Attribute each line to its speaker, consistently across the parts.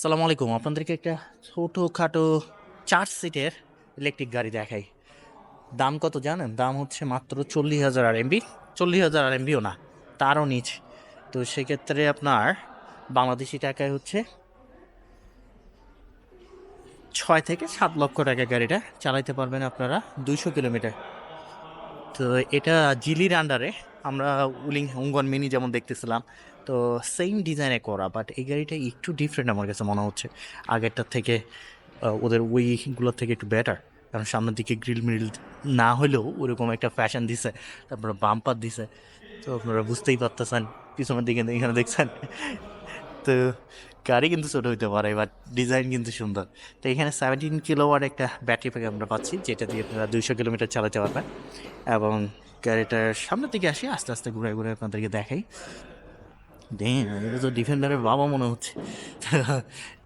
Speaker 1: সালাম আলাইকুম। আপনাদেরকে একটা ছোটোখাটো চার সিটের ইলেকট্রিক গাড়ি দেখাই। দাম কত জানেন? দাম হচ্ছে মাত্র চল্লিশ হাজার আর এমবি চল্লিশ হাজার আর এমবিও না, তারও নিচ। তো সেক্ষেত্রে আপনার বাংলাদেশি টাকায় হচ্ছে ছয় থেকে সাত লক্ষ টাকা গাড়িটা চালাইতে পারবেন আপনারা দুইশো কিলোমিটার। তো এটা জিলির আন্ডারে আমরা উলিং হুঙ্গন মিনি যেমন দেখতেছিলাম, তো সেম ডিজাইনে করা বাট এই গাড়িটা একটু ডিফারেন্ট আমার কাছে মনে হচ্ছে। আগেরটার থেকে ওদের ওইগুলোর থেকে একটু বেটার কারণ সামনের দিকে গ্রিল মিল না হলেও ওরকম একটা ফ্যাশন দিছে, তারপরে বাম্পার দিছে, তো আপনারা বুঝতেই পারতেছেন, পিছনের দিকে এখানে দেখছেন। তো গাড়ি কিন্তু ছোট হইতে পারে বাট ডিজাইন কিন্তু সুন্দর। তো এখানে সেভেন্টিন কিলোওয়াট একটা ব্যাটারি প্যাক আমরা পাচ্ছি, যেটা দিয়ে আপনারা দুইশো কিলোমিটার চালাতে পারবেন, এবং গাড়িটার সামনের দিকে আসি, আস্তে আস্তে ঘুরে ঘুরে আপনাদেরকে দেখাই। দেন এটা তো ডিফেন্ডারের বাবা মনে হচ্ছে।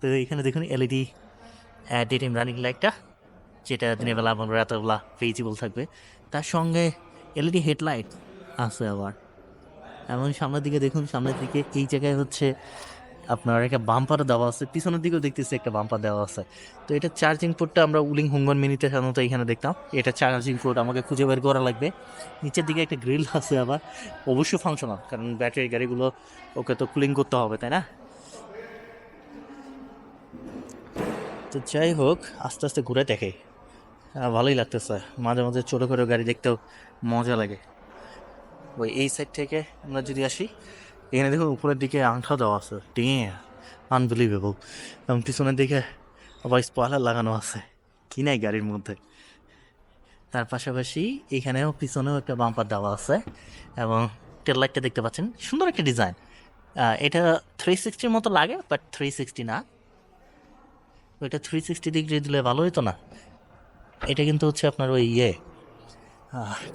Speaker 1: তো এখানে দেখুন এলইডি ডে টাইম রানিং লাইটটা যেটা দিনের বেলা এবং রাতের বেলা ফেজিবল থাকবে। তার সঙ্গে এলইডি হেডলাইট আছে আবার। এবং সামনের দিকে দেখুন, সামনের দিকে এই জায়গায় হচ্ছে আপনার একটা বাম্পার দেওয়া আছে, পিছনের দিকেও দেখতেছি একটা বাম্পার দেওয়া আছে। তো এটা চার্জিং পোর্টটা আমরা উলিং হুঙ্গন মিনিতে সাধারণত এখানে দেখতাম। এটা চার্জিং পোর্ট আমাকে খুঁজে বের করা লাগবে। নিচের দিকে একটা গ্রিল আছে আবার, অবশ্যই ফাংশনাল কারণ ব্যাটারি গাড়িগুলো ওকে তো কুলিং করতে হবে, তাই না? তো যাই হোক, আস্তে আস্তে ঘুরে দেখে। ভালোই লাগতেছে। মাঝে মাঝে ছোটো ছোটো গাড়ি দেখতেও মজা লাগে। ওই এই সাইড থেকে আমরা যদি আসি এখানে দেখুন উপরের দিকে আংটা দেওয়া আছে। ডিঙে আনবিলিভেবল এবং পিছনের দিকে আবার স্পয়লার লাগানো আছে। কি নাই গাড়ির মধ্যে। তার পাশাপাশি এখানেও পিছনেও একটা বাম্পার দেওয়া আছে এবং টেল লাইটটা দেখতে পাচ্ছেন। সুন্দর একটা ডিজাইন এটা থ্রি সিক্সটির মতো লাগে বাট থ্রি সিক্সটি না। ওইটা থ্রি সিক্সটি ডিগ্রি দিলে ভালো হতো না। এটা কিন্তু হচ্ছে আপনার ওই ইয়ে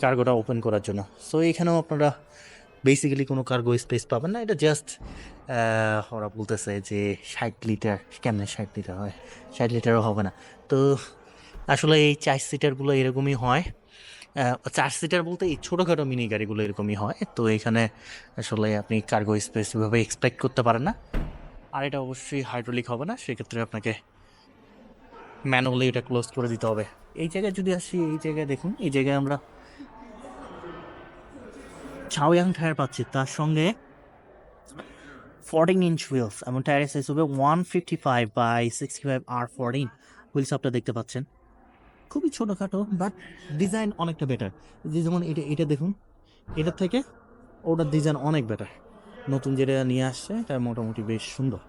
Speaker 1: কার্গোটা ওপেন করার জন্য। সো এখানেও আপনারা বেসিক্যালি কোনো কার্গো স্পেস পাবেন না। এটা জাস্ট ওরা বলতেছে যে ষাট লিটার কেমনে ষাট লিটার হয়? ষাট লিটারও হবে না। তো আসলে এই চার সিটারগুলো এরকমই হয়। চার সিটার বলতে এই ছোটোখাটো মিনি গাড়িগুলো এরকমই হয়। তো এখানে আসলে আপনি কার্গো স্পেস এভাবে এক্সপেক্ট করতে পারেন না। আর এটা অবশ্যই হাইড্রোলিক হবে না, সেক্ষেত্রে আপনাকে ম্যানুয়ালি এটা ক্লোজ করে দিতে হবে। এই জায়গায় যদি আসি, এই জায়গায় দেখুন, এই জায়গায় আমরা ছাওয়াং টায়ার পাচ্ছি, তার সঙ্গে ফোরটিন ইঞ্চ হুইলস এবং টায়ারের সাইজ হবে one fifty five by sixty five R fourteen wheels আপনারা দেখতে পাচ্ছেন। খুবই ছোটোখাটো বাট ডিজাইন অনেকটা বেটার যে যেমন এটা এটা দেখুন, এটার থেকে ওটার ডিজাইন অনেক বেটার নতুন যেটা নিয়ে আসছে, এটা মোটামুটি বেশ সুন্দর।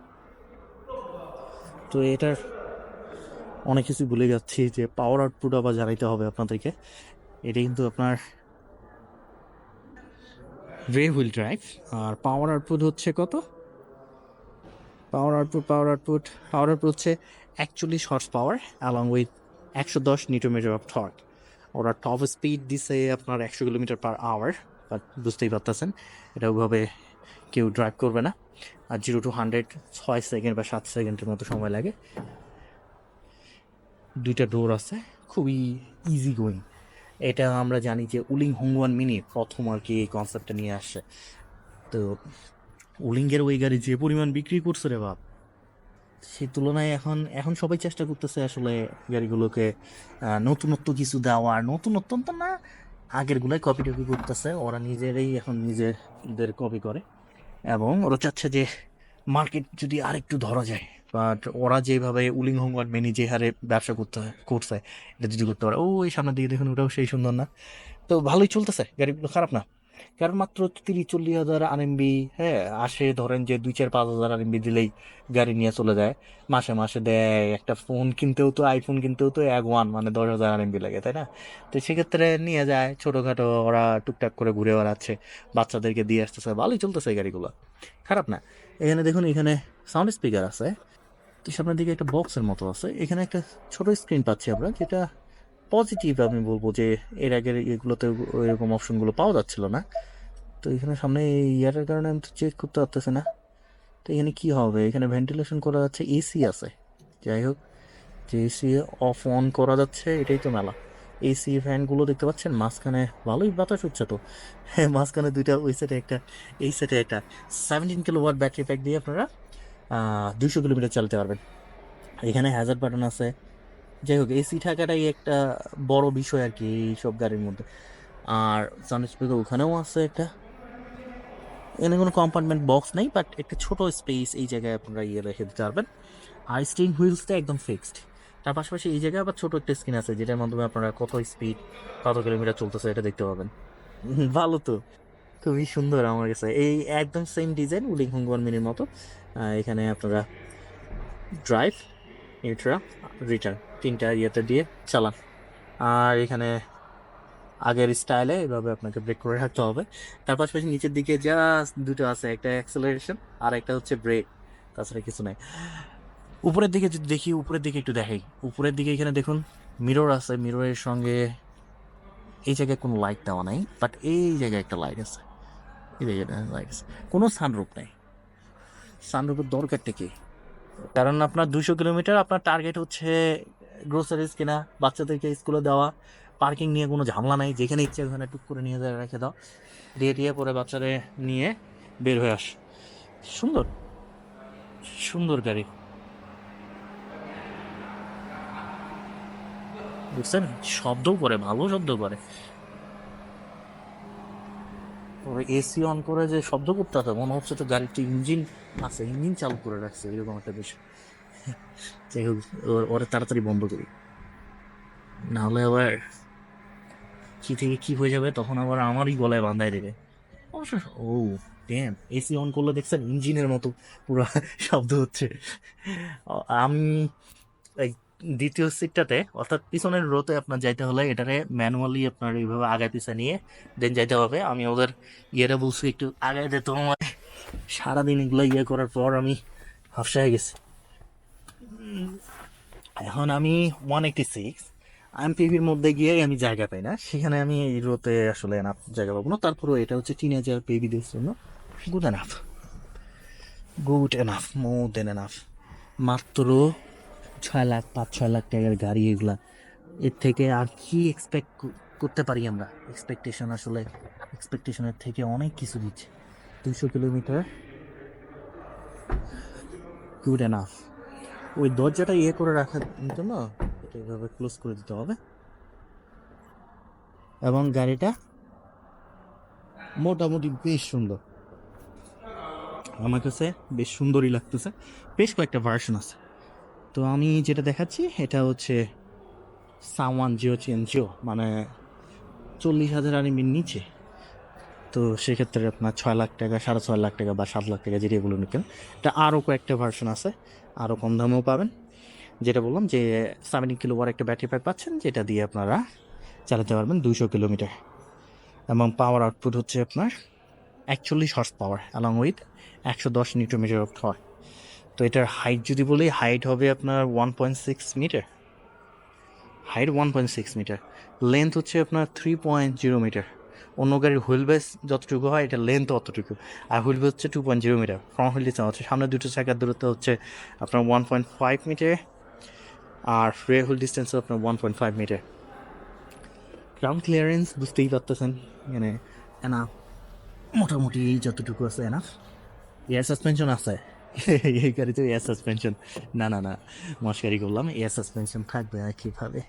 Speaker 1: তো এটার অনেক কিছু ভুলে যাচ্ছি যে পাওয়ার আউটপুট আবার জানাইতে হবে আপনাদেরকে। এটা কিন্তু আপনার রে হুইল ড্রাইভ আর পাওয়ার আউটপুট হচ্ছে কত? Power output power output power output হচ্ছে একচল্লিশ হর্স পাওয়ার অ্যালং উইথ একশো দশ নিটোমিটার অফ থট ওরা টপ স্পিড দিছে আপনার একশো কিলোমিটার পার আওয়ার বাট বুঝতেই পারতেছেন, এটা ওইভাবে কেউ ড্রাইভ করবে না। আর জিরো টু হান্ড্রেড ছয় সেকেন্ড বা সাত সেকেন্ডের মতো সময় লাগে। দুইটা ডোর আছে, খুবই ইজি গোয়িং এটা আমরা জানি যে উলিং হুঙ্গুয়ান মিনি প্রথম আর কি এই কনসেপ্টটা নিয়ে আসছে। তো উলিংয়ের ওই গাড়ি যে পরিমাণ বিক্রি করছে রে বাপ সেই তুলনায় এখন এখন সবাই চেষ্টা করতেছে আসলে গাড়িগুলোকে নতুনত্ব কিছু দেওয়ার। নতুনত্ব তো না, আগেরগুলোই কপি টপি করতেছে। ওরা নিজেরাই এখন নিজেদের কপি করে। এবং ওরা চাচ্ছে যে মার্কেট যদি আরেকটু ধরা যায়। বাট ওরা যেভাবে উলিং হোমওয়ার্ড মেনি যে হারে ব্যবসা করতে করছে, এটা যদি করতে পারে ও এই সামনের দিকে দেখুন, ওটাও সেই সুন্দর না। তো ভালোই চলতেছে, গাড়িগুলো খারাপ না। কারণ মাত্র তিরিশ চল্লিশ হাজার আরএমবি হ্যাঁ আসে ধরেন যে দুই চার পাঁচ হাজার আরএমবি দিলেই গাড়ি নিয়ে চলে যায়। মাসে মাসে দেয়, একটা ফোন কিনতেও তো আইফোন কিনতেও তো এক ওয়ান মানে দশ হাজার আরএমবি লাগে, তাই না? তো সেক্ষেত্রে নিয়ে যায়, ছোটোখাটো ওরা টুকটাক করে ঘুরে বেড়াচ্ছে, বাচ্চাদেরকে দিয়ে আসতেছে, ভালোই চলতেছে গাড়িগুলো। খারাপ না। এখানে দেখুন, এখানে সাউন্ড স্পিকার আছে। তো সামনের দিকে একটা বক্সের মতো আছে। এখানে একটা ছোট স্ক্রিন পাচ্ছি আমরা, যেটা পজিটিভ আমি বলব যে এর আগের এগুলোতে এরকম অপশনগুলো পাওয়া যাচ্ছিল না। তো এখানে সামনে ইয়ারের কারণে আমি তো চেক করতে পারতেছি না। তো এখানে কি হবে? এখানে ভেন্টিলেশন করা যাচ্ছে এসি আছে। যাই হোক, যে এসি অফ অন করা যাচ্ছে, এটাই তো মেলা। এসি ফ্যানগুলো দেখতে পাচ্ছেন? মাঝখানে ভালোই বাতাস হচ্ছে তো। হ্যাঁ মাঝখানে দুইটা ওই সাইডে একটা, এই সাইডে একটা। Seventeen kilowatt battery pack দিয়ে আপনারা দুশো কিলোমিটার চালাতে পারবেন। এখানে হ্যাজার বাটন আছে। যাই হোক এসি থাকাটাই একটা বড় বিষয় আর কি এইসব গাড়ির মধ্যে। আর সাউন্ড স্পিকার ওখানেও আছে একটা। এখানে কোনো কম্পার্টমেন্ট বক্স নেই বাট একটা ছোট স্পেস এই জায়গায় আপনারা ইয়ে রেখে দিতে পারবেন। আর স্টিং হুইলসটা একদম ফিক্সড তার পাশাপাশি এই জায়গায় আবার ছোট একটা স্ক্রিন আছে, যেটার মাধ্যমে আপনারা কত স্পিড কত কিলোমিটার চলতেছে এটা দেখতে পাবেন। ভালো তো। খুবই সুন্দর আমার কাছে। এই একদম সেম ডিজাইন উলিং হুঙ্গওয়ান মিনির মতো এখানে আপনারা ড্রাইভ নিউট্রা রিটার্ন তিনটা ইয়েতে দিয়ে চালান। আর এখানে আগের স্টাইলে এভাবে আপনাকে ব্রেক করে রাখতে হবে। তার পাশাপাশি নিচের দিকে জাস্ট দুটো আছে, একটা অ্যাক্সেলারেশন আর একটা হচ্ছে ব্রেক তাছাড়া কিছু নাই। উপরের দিকে যদি দেখি, উপরের দিকে একটু দেখাই। উপরের দিকে এখানে দেখুন মিরর আছে। মিররের সঙ্গে এই জায়গায় কোনো লাইট দেওয়া নাই বাট এই জায়গায় একটা লাইট আছে। কোনো সানরূপ নেই। সানরূপের দরকারটা কি? কারণ আপনার দুশো কিলোমিটার আপনার টার্গেট হচ্ছে গ্রোসারিজ কেনা, বাচ্চাদেরকে স্কুলে দেওয়া পার্কিং নিয়ে কোনো ঝামেলা নাই, যেখানে ইচ্ছে ওখানে টুক করে নিয়ে যায়, রেখে দাও, দিয়ে দিয়ে পরে বাচ্চাদের নিয়ে বের হয়ে আস। সুন্দর সুন্দর গাড়ি। বুঝছেন? শব্দও করে, ভালো শব্দ করে। এসি অন করে যে শব্দ করতে হবে মনে হচ্ছে তো গাড়িতে ইঞ্জিন আছে, ইঞ্জিন চালু করে রাখছে, এরকম একটা বিষয় যাই হোক, ওর- তাড়াতাড়ি বন্ধ করি। নাহলে আবার কি থেকে কি হয়ে যাবে, তখন আবার আমারই গলায় বান্ধায় দেবে। অবশ্য, ও ড্যাম এসি অন করলে দেখছেন ইঞ্জিনের মতো পুরো শব্দ হচ্ছে। আমি দ্বিতীয় সিটটাতে অর্থাৎ পিছনের রোতে আপনার যাইতে হলে এটারে ম্যানুয়ালি আপনার এইভাবে আগায় পিছা নিয়ে দেন যাইতে হবে। আমি ওদের ইয়েটা বলছি, একটু আগায় দিত আমার সারাদিন এগুলো ইয়ে করার পর আমি হাফসা হয়ে গেছি। এখন আমি ওয়ান এইটি সিক্স এমপিভির মধ্যে গিয়ে আমি জায়গা পাই না। সেখানে আমি এই রোতে আসলে এনাফ জায়গা পাবো না। তারপরেও এটা হচ্ছে টিন এজার বেবিদের জন্য good enough good enough more than enough মাত্র ছয় লাখ, পাঁচ, ছয় লাখ টাকার গাড়ি এগুলা। এর থেকে আর কি এক্সপেক্ট করতে পারি আমরা? এক্সপেকটেশন আসলে এক্সপেকটেশনের থেকে অনেক কিছু দিচ্ছে দুশো কিলোমিটার? গুড এনাফ ওই দরজাটা ইয়ে করে রাখার জন্য এটা এভাবে ক্লোজ করে দিতে হবে। এবং গাড়িটা মোটামুটি বেশ সুন্দর। আমার কাছে বেশ সুন্দরই লাগতেছে। বেশ কয়েকটা ভার্সন আছে। তো আমি যেটা দেখাচ্ছি, এটা হচ্ছে সাওয়ান জিও চেন জিও মানে চল্লিশ হাজার আরএমির নিচে। তো সেক্ষেত্রে আপনার ছয় লাখ টাকা, সাড়ে ছয় লাখ টাকা বা সাত লাখ টাকা যেটা এগুলো নিতেন এটা আরও কয়েকটা ভার্সন আছে আরও কম দামেও পাবেন। যেটা বললাম যে সেভেন্টি কিলো ওয়ার একটা ব্যাটারি প্যাক পাচ্ছেন, যেটা দিয়ে আপনারা চালাতে পারবেন দুশো কিলোমিটার এবং পাওয়ার আউটপুট হচ্ছে আপনার একচল্লিশ হর্স পাওয়ার অ্যালং উইথ একশো দশ নিউটোমিটার অফ থর তো এটার হাইট যদি বলি হাইট হবে আপনার one point six metre height one point six metre length হচ্ছে আপনার থ্রি পয়েন্ট জিরো মিটার অন্য গাড়ির হুইল বেস যতটুকু হয় এটা লেন্থ অতটুকু। আর হুইল বেস হচ্ছে two point zero metre front wheel distance হচ্ছে। সামনে দুটো চাকার দূরত্ব হচ্ছে আপনার ওয়ান পয়েন্ট ফাইভ মিটার আর রেয়ার হুইল ডিস্টেন্স আপনার one point five metre ground clearance বুঝতেই পারতেছেন? মানে এনা মোটামুটি যতটুকু আছে এনাফ এয়ার সাসপেনশন আছে। এই গাড়িতে এয়ার সাসপেনশন না না না মস্কারি করলাম এয়ার সাসপেনশন থাকবে আর কীভাবে?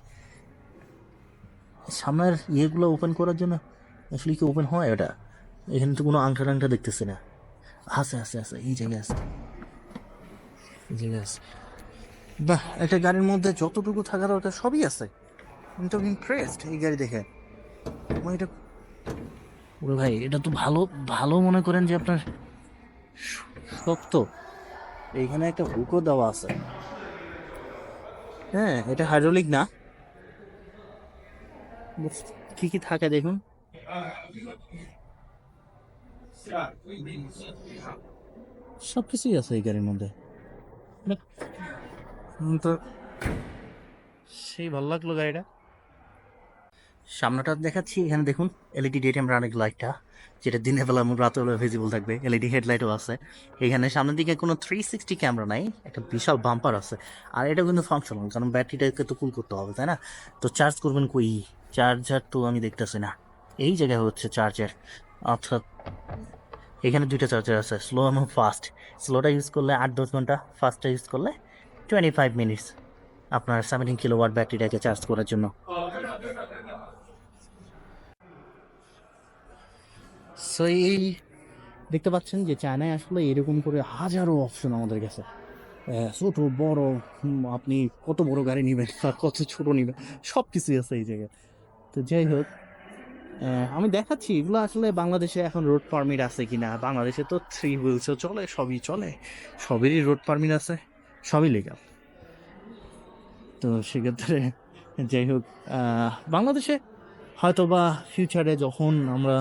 Speaker 1: সামনের ইয়েগুলো ওপেন করার জন্য আসলে কি ওপেন হয় ওটা? এখানে তো কোনো আংটা টাংটা দেখতেছি না। আছে আছে আছে, এই জায়গায় আছে। এই জায়গায় আছে। বাহ, একটা গাড়ির মধ্যে যতটুকু থাকার ওটা সবই আছে। আমি তো ইমপ্রেসড এই গাড়ি দেখে। আমার এটা ওরে ভাই, এটা তো ভালো ভালো মনে করেন যে আপনার শক্ত। এইখানে একটা হুকও দেওয়া আছে। হ্যাঁ এটা হাইড্রোলিক না। কি কি থাকে দেখুন। সব কিছুই আছে এই গাড়ির মধ্যে। সেই ভালো লাগল গাড়িটা। সামনেটা দেখাচ্ছি, এখানে দেখুন এলইডি ডে টাইম রানিং লাইটটা যেটা দিনের বেলা এবং রাতের বেলা ভিজিবল থাকবে। এলইডি হেডলাইটও আছে। এখানে সামনের দিকে কোনো থ্রি সিক্সটি ক্যামেরা নাই, একটা বিশাল বাম্পার আছে। আর এটা কিন্তু ফাংশনাল কারণ ব্যাটারিটাকে তো কুল করতে হবে, তাই না? তো চার্জ করবেন কই? চার্জার তো আমি দেখতেছি না। এই জায়গায় হচ্ছে চার্জার অর্থাৎ এখানে দুইটা চার্জার আছে স্লো এবং ফাস্ট স্লোটা ইউজ করলে আট দশ ঘণ্টা ফাস্টটা ইউজ করলে টোয়েন্টি ফাইভ মিনিটস আপনার সেভেন্টিন কিলো ওয়াট ব্যাটারিটাকে চার্জ করার জন্য। সো এই দেখতে পাচ্ছেন যে চায়নায় আসলে এরকম করে হাজারো অপশন আমাদের কাছে। ছোট, বড় আপনি কত বড় গাড়ি নেবেন আর কত ছোট নেবেন সব কিছুই আছে এই জায়গায়। তো যাই হোক আমি দেখাচ্ছি, এগুলো আসলে বাংলাদেশে এখন রোড পারমিট আছে কি না বাংলাদেশে তো থ্রি হুইলসও চলে, সবই চলে, সবেরই রোড পারমিট আছে, সবই লিগাল তো সেক্ষেত্রে যাই হোক বাংলাদেশে হয়তো বা ফিউচারে যখন আমরা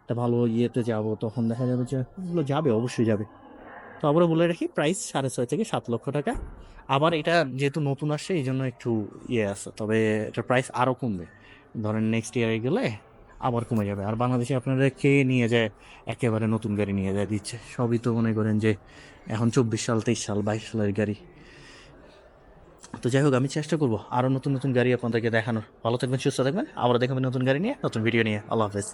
Speaker 1: একটা ভালো ইয়েতে যাব, তখন দেখা যাবে যে এগুলো যাবে, অবশ্যই যাবে। তো আবার বলে রাখি প্রাইস সাড়ে ছয় থেকে সাত লক্ষ টাকা। আবার এটা যেহেতু নতুন আসছে, এই জন্য একটু ইয়ে আছে, তবে এটার প্রাইস আরও কমবে। ধরেন নেক্সট ইয়ারে গেলে আবার কমে যাবে। আর বাংলাদেশে আপনারা কে নিয়ে যায়, একেবারে নতুন গাড়ি নিয়ে যায় দিচ্ছে। সবই তো মনে করেন যে এখন চব্বিশ সাল, তেইশ সাল, বাইশ সালের গাড়ি। তো যাই হোক, আমি চেষ্টা করব আরও নতুন নতুন গাড়ি আপনাদেরকে দেখানোর। ভালো থাকবেন, সুস্থ থাকবেন। আবার দেখাবেন নতুন গাড়ি নিয়ে, নতুন ভিডিও নিয়ে। আল্লাহ হাফেজ।